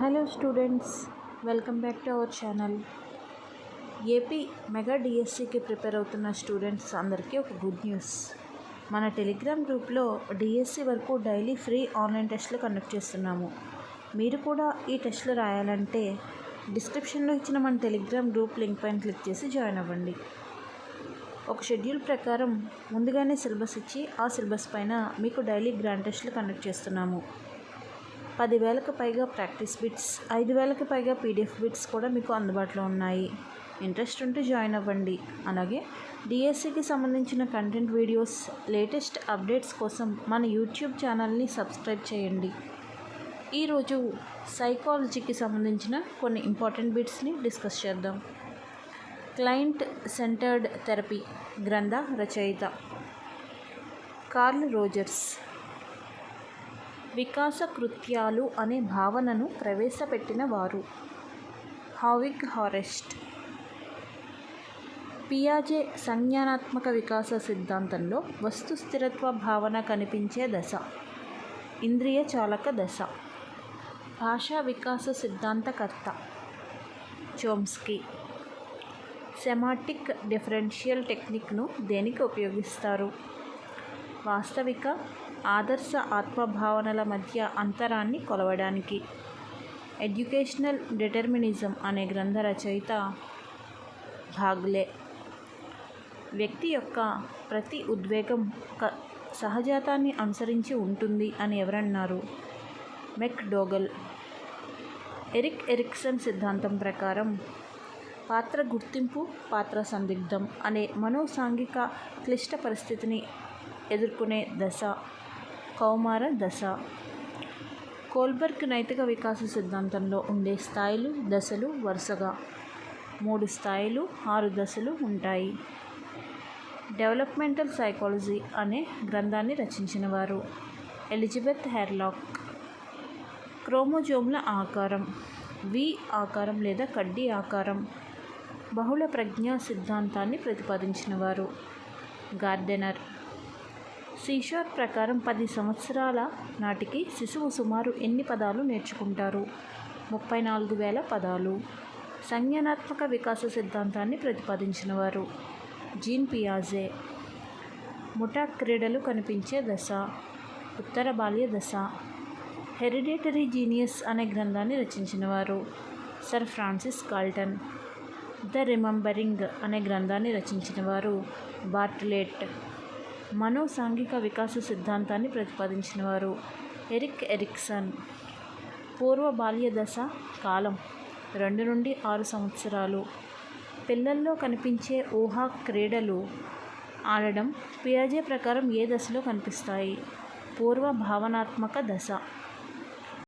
Hello students welcome back to our channel. AP mega డిఎస్సికి prepare అవుతున్న students అందరికీ ఒక గుడ్ న్యూస్. మన టెలిగ్రామ్ గ్రూప్లో డిఎస్సి వరకు డైలీ ఫ్రీ ఆన్లైన్ టెస్ట్లు కండక్ట్ చేస్తున్నాము. మీరు కూడా ఈ టెస్ట్లు రాయాలంటే డిస్క్రిప్షన్లో ఇచ్చిన మన టెలిగ్రామ్ గ్రూప్ లింక్ పైన క్లిక్ చేసి జాయిన్ అవ్వండి. ఒక షెడ్యూల్ ప్రకారం ముందుగానే సిలబస్ ఇచ్చి ఆ సిలబస్ పైన మీకు డైలీ గ్రాండ్ టెస్ట్లు కండక్ట్ చేస్తున్నాము. పదివేలకు పైగా ప్రాక్టీస్ బిట్స్ ఐదు వేలకు పైగా పీడిఎఫ్ బిట్స్ కూడా మీకు అందుబాటులో ఉన్నాయి. ఇంట్రెస్ట్ ఉంటే జాయిన్ అవ్వండి. అలాగే డిఎస్సికి సంబంధించిన కంటెంట్ వీడియోస్ లేటెస్ట్ అప్డేట్స్ కోసం మన యూట్యూబ్ ఛానల్ని సబ్స్క్రైబ్ చేయండి. ఈరోజు సైకాలజీకి సంబంధించిన కొన్ని ఇంపార్టెంట్ బిట్స్ని డిస్కస్ చేద్దాం. క్లయింట్ సెంటర్డ్ థెరపీ గ్రంథ రచయిత కార్ల్ రోజర్స్. వికాస కృత్యాలు అనే భావనను ప్రవేశపెట్టిన వారు. హావిగ్ హారెస్ట్. పియాజే సంజ్ఞానాత్మక వికాస సిద్ధాంతంలో వస్తు స్థిరత్వ భావన కనిపించే దశ. ఇంద్రియ చాలక దశ. భాషా వికాస సిద్ధాంతకర్త. చోమ్స్కీ. సెమాటిక్ డిఫరెన్షియల్ టెక్నిక్ను దేనికి ఉపయోగిస్తారు? వాస్తవిక ఆదర్శ ఆత్మభావనల మధ్య అంతరాన్ని కొలవడానికి. ఎడ్యుకేషనల్ డిటర్మినిజం అనే గ్రంథ రచయిత భాగ్లే. వ్యక్తి యొక్క ప్రతి ఉద్వేగం ఒక సహజాతాన్ని అనుసరించి ఉంటుంది అని ఎవరన్నారు? మెక్ డోగల్ ఎరిక్ ఎరిక్సన్ సిద్ధాంతం ప్రకారం పాత్ర గుర్తింపు పాత్ర సందిగ్ధం అనే మనోసాంఘిక క్లిష్ట పరిస్థితిని ఎదుర్కొనే దశ కౌమార దశ. కోల్బర్గ్ నైతిక వికాస సిద్ధాంతంలో ఉండే స్థాయిలు దశలు వరుసగా. మూడు స్థాయిలు ఆరు దశలు ఉంటాయి. డెవలప్మెంటల్ సైకాలజీ అనే గ్రంథాన్ని రచించిన వారు ఎలిజబెత్ హెర్లాక్. క్రోమోజోమ్ల ఆకారం వి ఆకారం లేదా కడ్డీ ఆకారం బహుళ ప్రజ్ఞా సిద్ధాంతాన్ని ప్రతిపాదించిన వారు గార్డెనర్ సీషార్ ప్రకారం పది సంవత్సరాల నాటికి శిశువు సుమారు ఎన్ని పదాలు నేర్చుకుంటారు? ముప్పై నాలుగు వేల పదాలు. సంజ్ఞానాత్మక వికాస సిద్ధాంతాన్ని ప్రతిపాదించిన వారు జీన్ పియాజే. ముఠా క్రీడలు కనిపించే దశ ఉత్తర బాల్య దశ. హెరిడేటరీ జీనియస్ అనే గ్రంథాన్ని రచించిన వారు sir Francis Galton the remembering అనే గ్రంథాన్ని రచించిన వారు మనో మనోసాంఘిక వికాస సిద్ధాంతాన్ని ప్రతిపాదించినవారు. Erik Erikson. పూర్వ బాల్య దశ కాలం. రెండు నుండి ఆరు సంవత్సరాలు. పిల్లల్లో కనిపించే ఊహా క్రీడలు ఆడడం పియాజే ప్రకారం ఏ దశలో కనిపిస్తాయి? పూర్వ భావనాత్మక దశ.